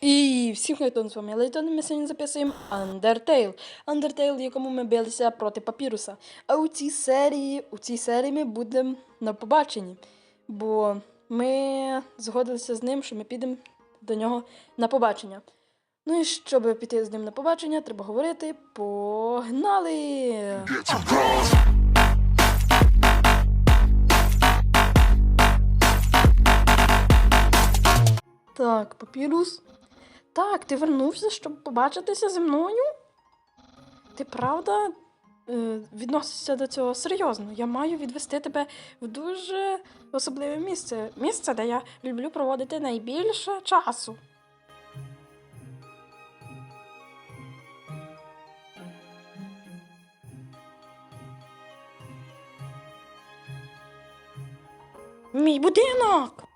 І всім хайтон з вами Лейтон, і ми сьогодні записуємо Undertale. Undertale, якому ми билися проти папіруса. А у цій серії, у цій серії ми будемо на побаченні. Бо ми згодилися з ним, що ми підемо до нього на побачення. Ну і щоб піти з ним на побачення, треба говорити. Погнали! Так, папірус. Так, ти вернувся, щоб побачитися зі мною? Ти правда е, відносишся до цього серйозно? Я маю відвести тебе в дуже особливе місце. Місце, де я люблю проводити найбільше часу. Мій будинок!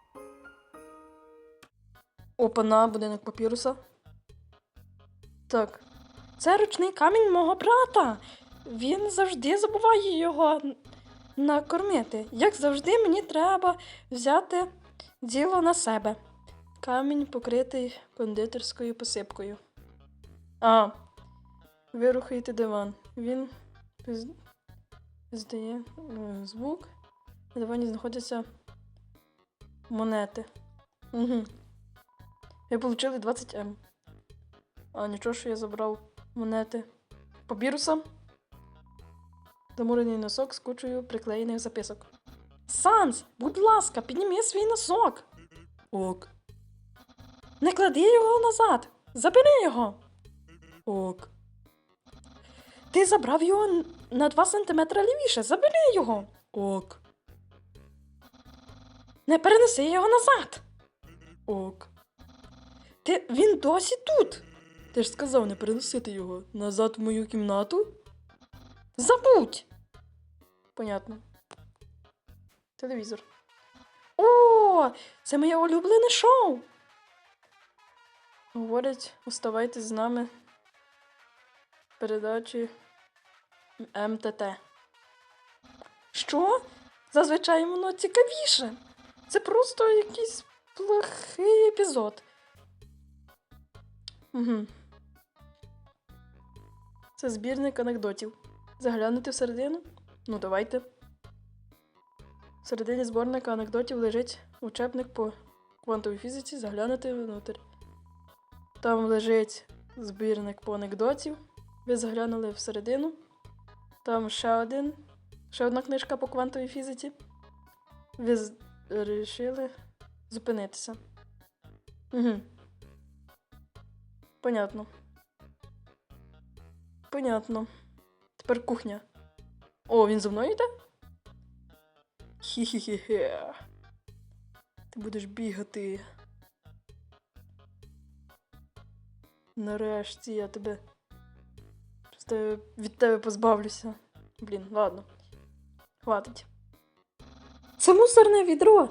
Опана, будинок папіруса. Так. Це ручний камінь мого брата. Він завжди забуває його накормити. Як завжди, мені треба взяти діло на себе. Камінь покритий кондитерською посипкою. А. Вирухайте диван. Він здає е, звук. На дивані знаходяться монети. Угу. Ви получили 20 М. А нічого, що я забрав монети папіруса. Замурений носок з кучею приклеєних записок. Санс, будь ласка, підніми свій носок. Ок. Не клади його назад. Забери його. Ок. Ти забрав його на 2 см лівіше. Забери його. Ок. Не перенеси його назад. Ок. Ти він досі тут. Ти ж сказав не переносити його назад в мою кімнату. Забудь. Понятно. Телевізор. О, це моє улюблене шоу. Говорять, оставайтесь з нами. Передачі МТТ. Що? Зазвичай воно цікавіше. Це просто якийсь плохий епізод. Угу. Це збірник анекдотів. Заглянути всередину? Ну, давайте. В середині зборника анекдотів лежить учебник по квантовій фізиці. Заглянути внутрь. Там лежить збірник по анекдотів. Ви заглянули всередину. Там ще один. Ще одна книжка по квантовій фізиці. Ви вирішили зупинитися. Угу. Понятно. Понятно. Тепер кухня. О, він за мною йде? Хі-хі-хі-хе. Ти будеш бігати. Нарешті я тебе. Просто від тебе позбавлюся. Блін, ладно. Хватить. Це мусорне відро.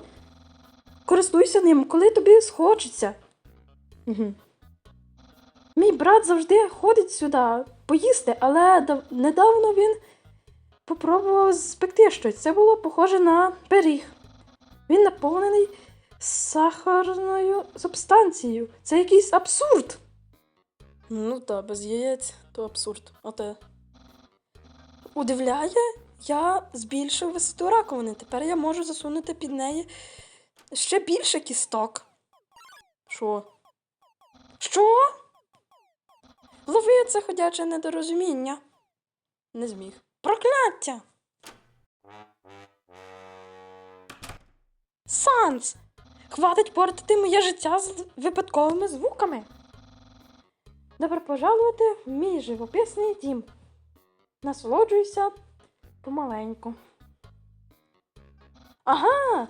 Користуйся ним, коли тобі схочеться. Угу. Мій брат завжди ходить сюди поїсти, але недавно він попробував спекти щось. Це було похоже на пиріг. Він наповнений сахарною субстанцією. Це якийсь абсурд. Ну та, без яєць то абсурд. А те. Удивляє, я збільшив висоту раковини. Тепер я можу засунути під неї ще більше кісток. Що? Що? Лови це ходяче недорозуміння. Не зміг. Прокляття! Санс! Хватить портити моє життя з випадковими звуками. Добре пожалувати в мій живописний дім. Насолоджуйся помаленьку. Ага!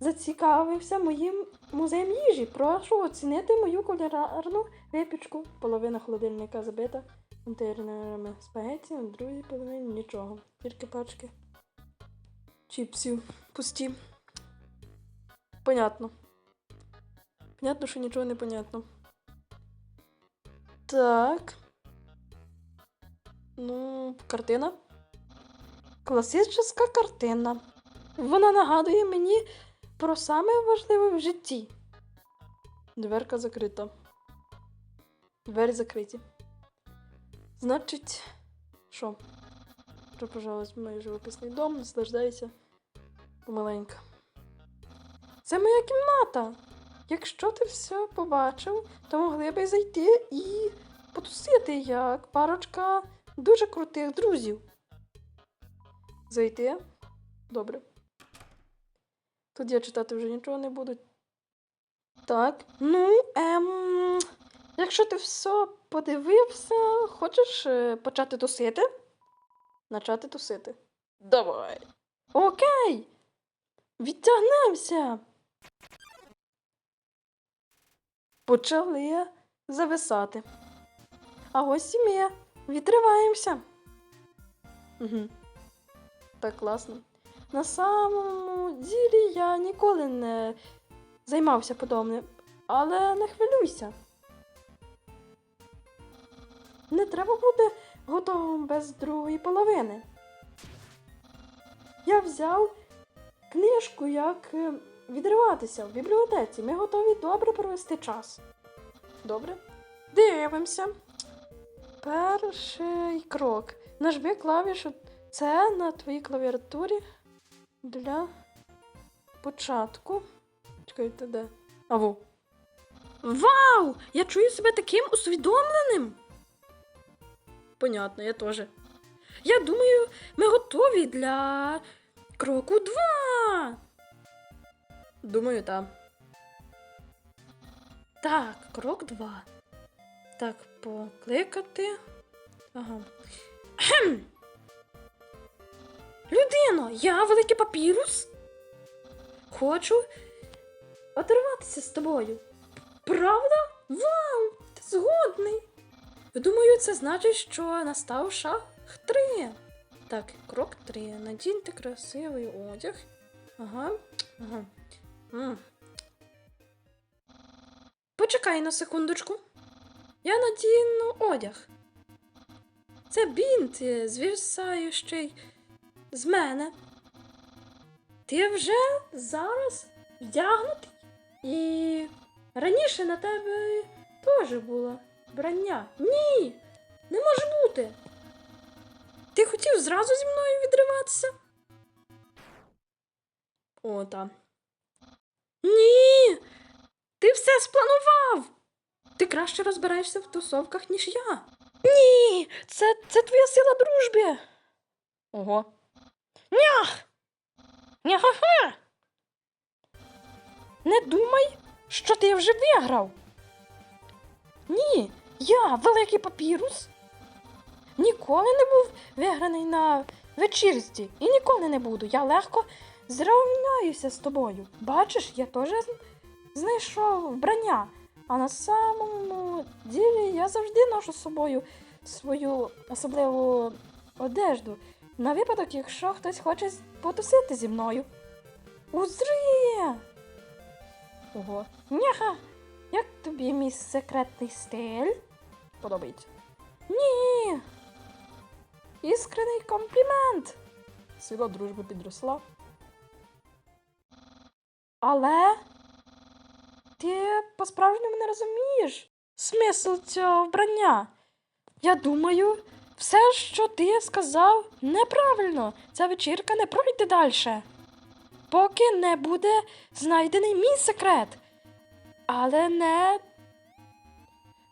Зацікавився моїм музеєм їжі. Прошу оцінити мою кулінарну випічку. Половина холодильника забита контейнерами спагетті, а в другій половині нічого. Тільки пачки чіпсів пусті. Понятно. Понятно, що нічого не понятно. Так. Ну, картина. Класична картина. Вона нагадує мені про саме важливе в житті. Дверка закрита. Двері закриті. Значить, що? Добро пожаловать в мій живописний дом, наслаждайся помаленьку. Це моя кімната. Якщо ти все побачив, то могли би зайти і потусити як парочка дуже крутих друзів. Зайти? Добре. Тут я читати вже нічого не буду. Так. Ну, ем. Якщо ти все подивився, хочеш е, почати тусити? Почати тусити. Давай. Окей. Відтягнемося. Почали зависати. А ось і ми. Відриваємося. Угу. Так класно. На самому ділі я ніколи не займався подобним, але не хвилюйся. Не треба бути готовим без другої половини. Я взяв книжку, як е, відриватися в бібліотеці. Ми готові добре провести час. Добре? Дивимося. Перший крок. Нажми клавішу С на твоїй клавіатурі для початку. Чекайте, де? Аву. Вау! Я чую себе таким усвідомленим. Понятно, я теж. Я думаю, ми готові для кроку 2. Думаю, так. Так, крок 2. Так, покликати. Ага. Кхем. Людино, я великий папірус. Хочу оторватися з тобою. Правда? Вау! Ти згодний. Думаю, це значить, що настав шаг 3. Так, крок 3. Надіньте красивий одяг. Ага. Ага. М. Почекай на секундочку. Я надіну одяг. Це бінт, е, звісаючий з мене. Ти вже зараз вдягнутий? І раніше на тебе теж було брання. Ні, не може бути. Ти хотів зразу зі мною відриватися? О, та. Ні. Ти все спланував. Ти краще розбираєшся в тусовках, ніж я. Ні, це, це твоя сила дружби. Ого. Нях! Няха-ха! Не думай, що ти вже виграв. Ні, я, великий папірус. Ніколи не був виграний на вечірці і ніколи не буду. Я легко зрівняюся з тобою. Бачиш, я теж знайшов вбрання, а на самому ділі я завжди ношу з собою свою особливу одежду. На випадок, якщо хтось хоче потусити зі мною. Узри! Ого. Няха! Як тобі мій секретний стиль? Подобається. Ні. Іскрений комплімент. Сила дружби підросла. Але ти по-справжньому не розумієш смисл цього вбрання. Я думаю, все, що ти сказав, неправильно. Ця вечірка не пройде далі. Поки не буде знайдений мій секрет. Але не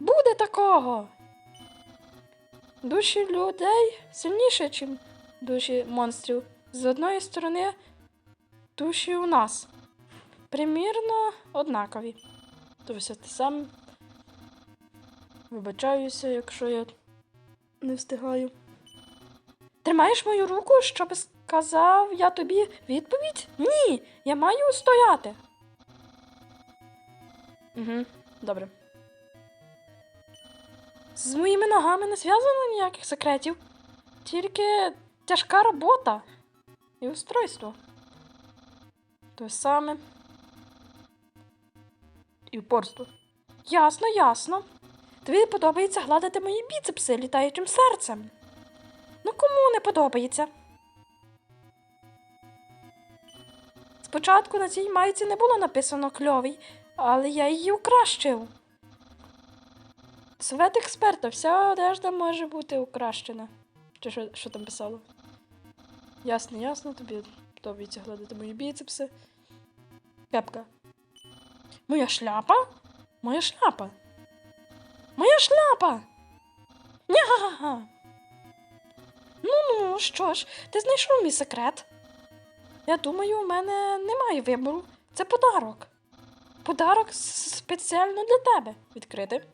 буде такого. Душі людей сильніші, ніж душі монстрів. З одної сторони, душі у нас. Примірно однакові. То все те саме. Вибачаюся, якщо я не встигаю. Тримаєш мою руку, щоб сказав я тобі відповідь? Ні, я маю стояти. Угу, добре. З моїми ногами не зв'язано ніяких секретів. Тільки тяжка робота і устройство. Те саме. І упорство. Ясно, ясно. Тобі подобається гладити мої біцепси літаючим серцем. Ну кому не подобається? Спочатку на цій майці не було написано кльовий, але я її укращив. Совет експерта, вся одежда може бути укращена. Чи що, що там писало? Ясно, ясно, тобі подобається гладити мої біцепси. Кепка. Моя шляпа? Моя шляпа. Моя шляпа. Ня-га-га. Ну ну, що ж, ти знайшов мій секрет. Я думаю, у мене немає вибору. Це подарок. Подарок спеціально для тебе відкрити.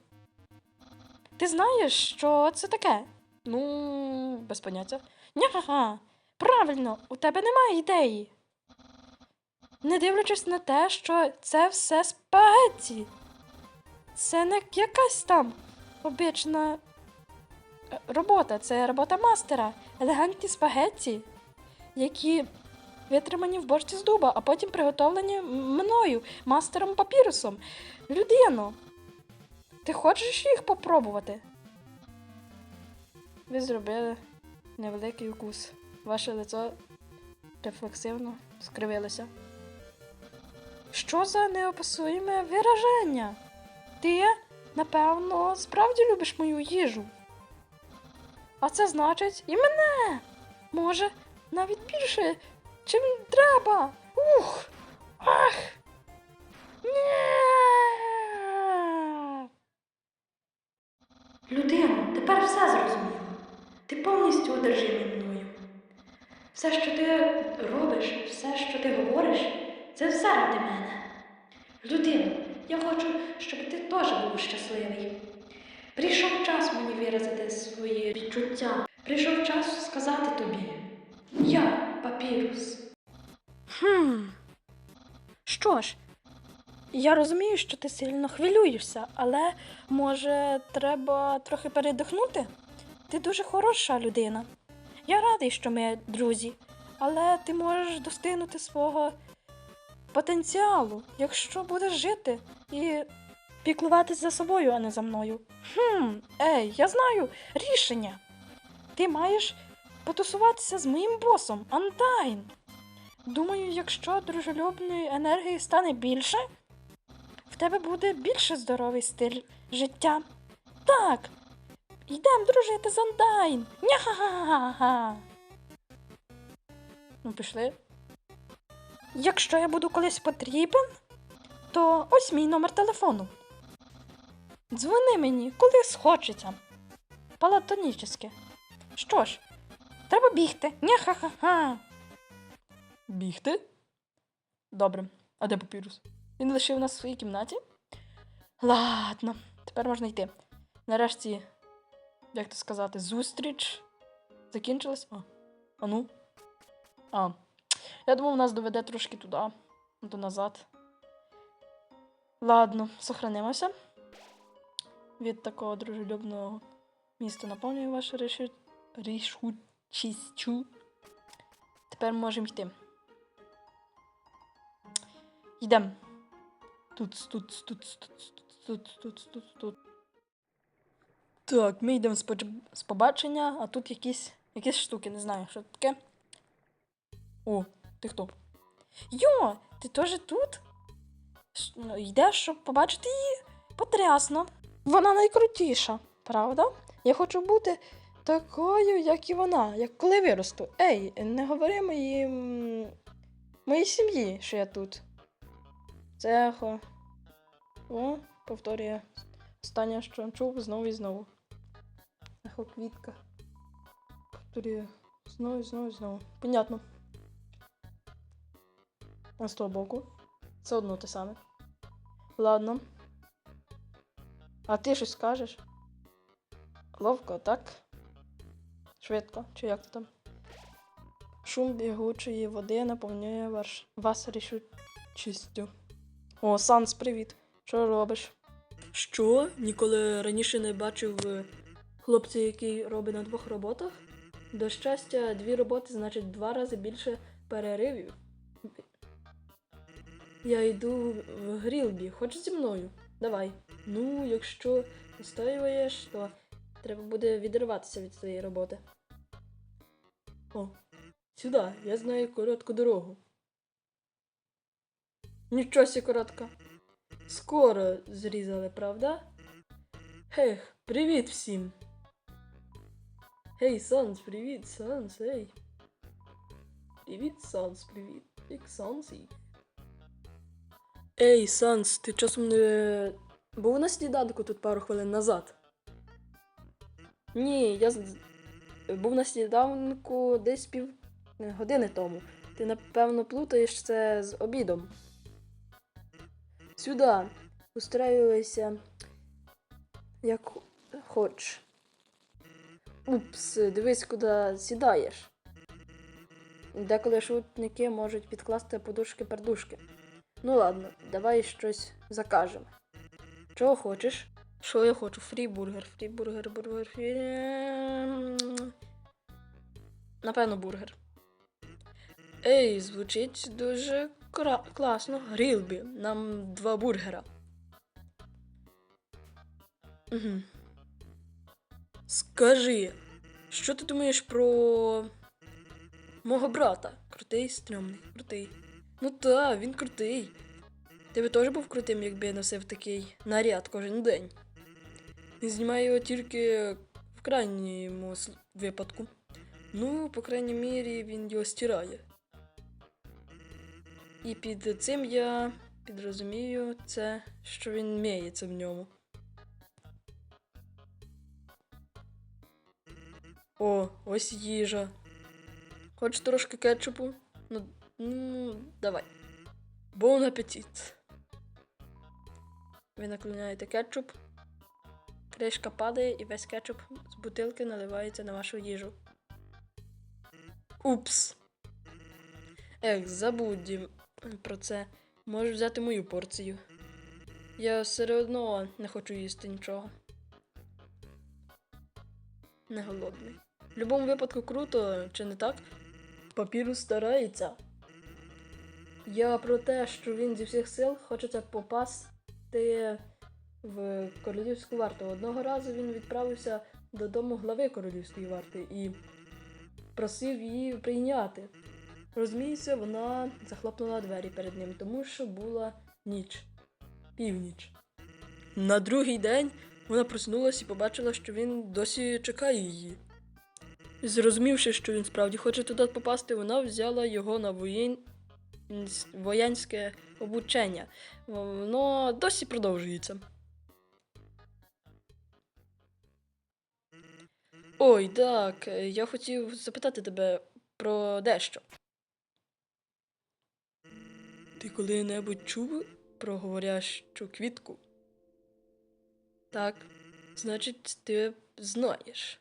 Ти знаєш, що це таке? Ну, без поняття. Ня-га-га. Правильно, у тебе немає ідеї. Не дивлячись на те, що це все спагетті. Це не якась там обична е, робота, це робота мастера. Елегантні спагетті, які витримані в борщі з дуба, а потім приготовлені мною, мастером папірусом. Людино, ти хочеш їх попробувати? Ви зробили невеликий укус. Ваше лицо рефлексивно скривилося. Що за неописуєме вираження? Ти, напевно, справді любиш мою їжу. А це значить і мене. Може, навіть більше, чим треба. Ух! Ах! Ні! Людино, тепер все зрозуміло. Ти повністю одержимий мною. Все, що ти робиш, все, що ти говориш, це все ради мене. Людино, я хочу, щоб ти теж був щасливий. Прийшов час мені виразити свої відчуття. Прийшов час сказати тобі. Я папірус. Хм. Що ж, я розумію, що ти сильно хвилюєшся, але може треба трохи передихнути? Ти дуже хороша людина. Я радий, що ми друзі, але ти можеш достигнути свого потенціалу, якщо будеш жити і піклуватись за собою, а не за мною. Хм, ей, я знаю рішення. Ти маєш потусуватися з моїм босом, Андайн. Думаю, якщо дружелюбної енергії стане більше, в тебе буде більше здоровий стиль життя. Так, йдемо дружити з Андайн. Ня-ха-ха-ха. Ну, пішли. Якщо я буду колись потрібен, то ось мій номер телефону. Дзвони мені, коли схочеться. Палатонічески. Що ж, треба бігти. Ня-ха-ха-ха. Бігти? Добре. А де папірус? Він лишив нас в своїй кімнаті? Ладно, тепер можна йти. Нарешті, як то сказати, зустріч закінчилась. А, а ну. А. Я думав, нас доведе трошки туди, то назад. Ладно, сохранимося. Від такого дружелюбного міста наповнюю вашу рішу... рішучістю. Тепер можемо йти. Йдемо. Тут, тут, тут, тут, тут, тут, тут, тут. Так, ми йдемо з, поч- з побачення, а тут якісь, якісь штуки, не знаю, що таке. О, ти хто? Йо, ти теж тут? Ну, Йдеш, щоб побачити її? Потрясно. Вона найкрутіша, правда? Я хочу бути такою, як і вона, як коли виросту. Ей, не говори моїй, моїй сім'ї, що я тут. Це. О, повторює. Останнє, що чув, знову і знову. Ехо квітка. Повторює. Знову і знову і знову. Понятно. А з того боку. Це одно те саме. Ладно. А ти щось скажеш? Ловко, так? Швидко, чи як то там? Шум бігучої води наповнює ваш... вас рішучістю. О, Санс, привіт. Що робиш? Що? Ніколи раніше не бачив е, хлопця, який робить на двох роботах? До щастя, дві роботи значить два рази більше переривів. Я йду в Грілбі, хоч зі мною. Давай. Ну, якщо настоюєш, то треба буде відриватися від цієї роботи. О, сюди, я знаю коротку дорогу. Нічого сі коротка. Скоро зрізали, правда? Ех, Привіт всім! Гей, Санс, привіт, Санс, ей. Привіт, Санс, привіт. Як Сансі. Ей, Санс, ти часом не був на сніданку тут пару хвилин назад? Ні, я був на сніданку десь пів е, години тому. Ти, напевно, плутаєш це з обідом. Сюди. Устраюйся як хоч. Упс, дивись, куди сідаєш. Деколи шутники можуть підкласти подушки-пердушки. Ну ладно, давай щось закажемо. Чого хочеш? Що я хочу? Фрібургер, фрібургер, бургер, фрі... Напевно, бургер. Ей, звучить дуже кра- класно. Грілбі. Нам два бургера. Угу. Скажи, що ти думаєш про мого брата? Крутий, стрьомний, крутий. Ну та, він крутий. Ти би теж був крутим, якби носив такий наряд кожен день. Він знімає його тільки в крайньому випадку. Ну, по крайній мірі, він його стирає. І під цим я підрозумію це, що він міється в ньому. О, ось їжа. Хочеш трошки кетчупу? Ну, ну давай. Бон апетит. Ви наклоняєте кетчуп. Кришка падає і весь кетчуп з бутилки наливається на вашу їжу. Упс. Ех, забудь про це. Можеш взяти мою порцію. Я все одно не хочу їсти нічого. Не голодний. В будь-якому випадку круто, чи не так? Папірус старається. Я про те, що він зі всіх сил хочеться попасти в королівську варту. Одного разу він відправився додому глави королівської варти і просив її прийняти. Розуміється, вона захлопнула двері перед ним, тому що була ніч. Північ. На другий день вона проснулася і побачила, що він досі чекає її. Зрозумівши, що він справді хоче туди попасти, вона взяла його на воєн... воянське обучення. Воно досі продовжується. Ой, так, я хотів запитати тебе про дещо. Ти коли-небудь чув про говорящу квітку? Так, значить, ти знаєш.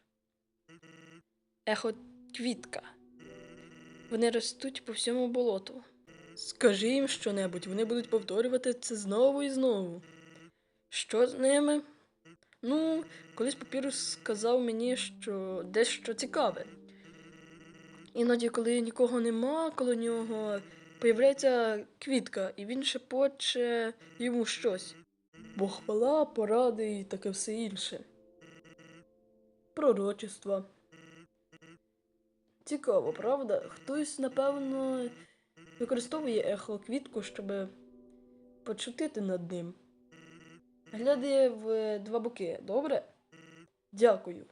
Ехо квітка. Вони ростуть по всьому болоту. Скажи їм щонебудь, вони будуть повторювати це знову і знову. Що з ними? Ну, колись папірус сказав мені, що дещо цікаве. Іноді, коли нікого нема, коло нього появляється квітка, і він шепоче йому щось. Бо хвала, поради і таке все інше. Пророчества. Цікаво, правда? Хтось, напевно, використовує ехо квітку, щоб почутити над ним. Гляди в два боки, добре? Дякую.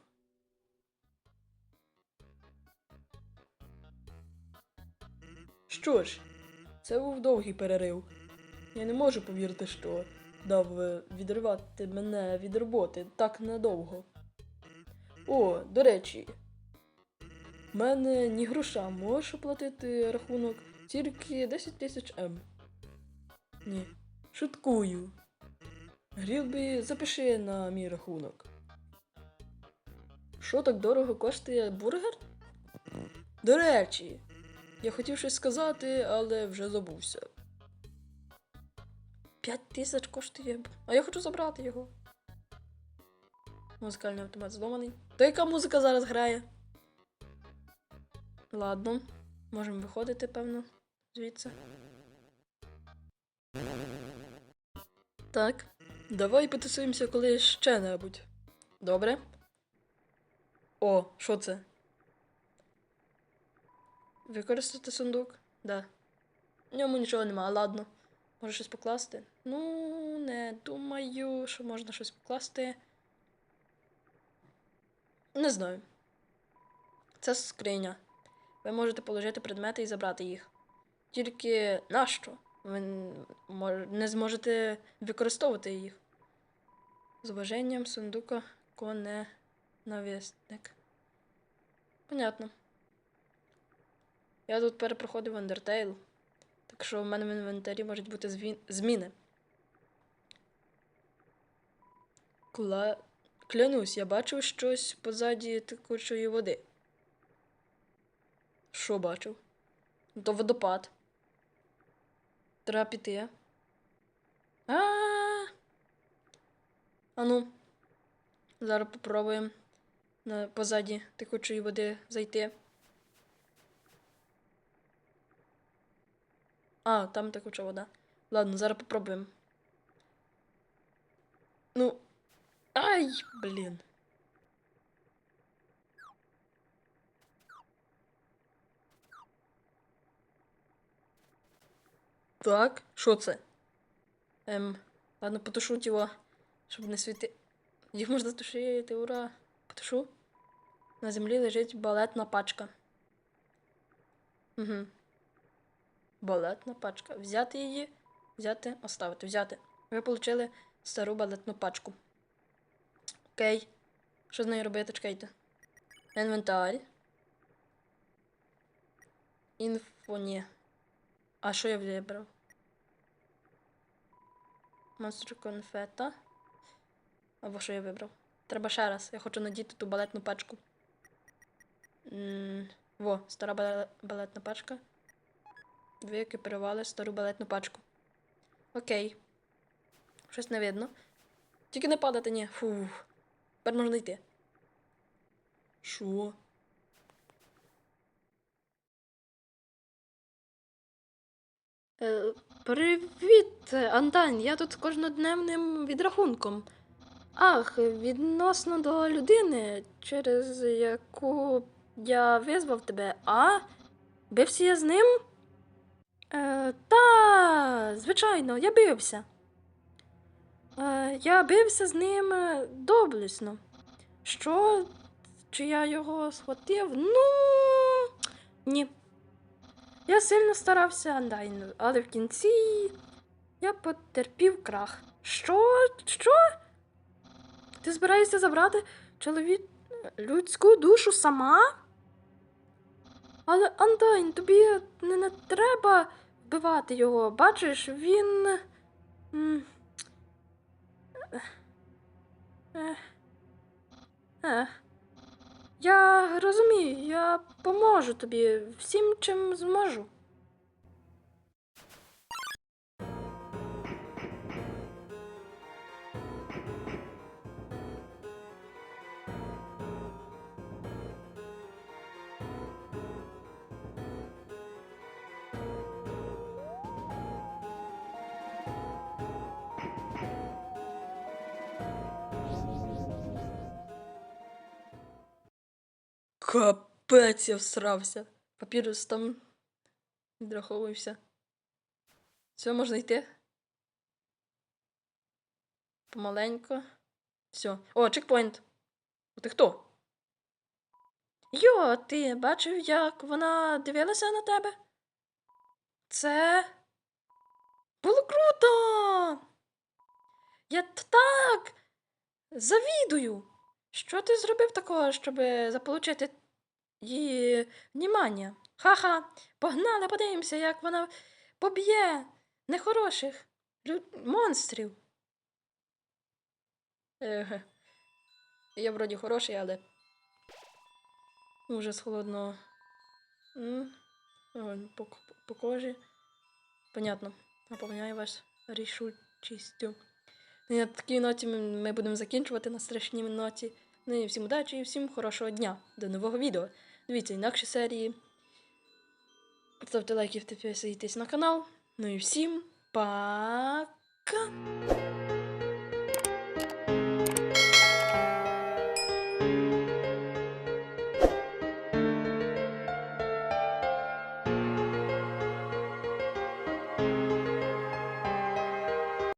Що ж, це був довгий перерив. Я не можу повірити, що дав відривати мене від роботи так надовго. О, до речі, в мене ні гроша, можеш оплатити рахунок тільки 10 тисяч М. Ні, шуткую. Грілбі, запиши на мій рахунок. Що так дорого коштує бургер? До речі, я хотів щось сказати, але вже забувся. П'ять тисяч коштує. А я хочу забрати його. Музикальний автомат зломаний. То яка музика зараз грає? Ладно, можемо виходити, певно, звідси. Так, давай потусуємося коли ще небудь. Добре? О, що це? Використати сундук? Да. В ньому нічого нема, ладно. Може щось покласти? Ну, не думаю, що можна щось покласти. Не знаю. Це скриня. Ви можете положити предмети і забрати їх. Тільки нащо? Ви не зможете використовувати їх. З уваженням сундука коненависник. Понятно. Я тут перепроходив Undertale, так що в мене в інвентарі можуть бути зміни. Кла... Клянусь, я бачив щось позаді текучої води. Що бачив? То водопад. Треба піти. А. А ну. Зараз попробуємо позаді текучої води зайти. А, там текуча вода. Ладно, зараз попробуємо. Ну. Ай, блін. Так, що це? Ем, ладно, потушу його, щоб не світи. Їх можна тушити, ура. Потушу. На землі лежить балетна пачка. Угу. Балетна пачка. Взяти її, взяти, оставити, взяти. Ви отримали стару балетну пачку. Окей. Що з нею робити? Чекайте. Інвентар. Інфоні. А що я вибрав? Монстр конфета. Або що я вибрав? Треба ще раз. Я хочу надіти ту балетну пачку. Во, стара балетна пачка. Ви екіпірували стару балетну пачку. Окей. Щось не видно. Тільки не падати, ні. Фух. Тепер можна йти. Що? Привіт, Антань. Я тут з кожнодневним відрахунком. Ах, відносно до людини, через яку я визвав тебе, а? Бився я з ним? Е, та, звичайно, я бився. Е, я бився з ним е, доблесно. Що? Чи я його схватив? Ну. Ні. Я сильно старався, але в кінці я потерпів крах. Що? Що? Ти збираєшся забрати чоловік людську душу сама? Але Андайн, тобі не, не треба вбивати його. Бачиш, він. Ех. Ех. Я розумію, я поможу тобі всім, чим зможу. Капець я всрався. Папірус там відраховується. Все, можна йти. Помаленько. Все. О, чекпоінт. Ти хто? Йо, ти бачив, як вона дивилася на тебе? Це було круто. Я так завідую. Що ти зробив такого, щоб заполучити її внимання? Ха-ха, погнали, подивимося, як вона поб'є нехороших лю- монстрів. Еге. Я вроді хороший, але. Ужас холодного. М, По, к- по кожі. Понятно. Наповняю вас рішучістю. На такій ноті ми будемо закінчувати на страшній ноті. Ну і всім удачі і всім хорошого дня. До нового відео. Дивіться інакші серії. Ставте лайки, підписуйтесь на канал. Ну і всім пока!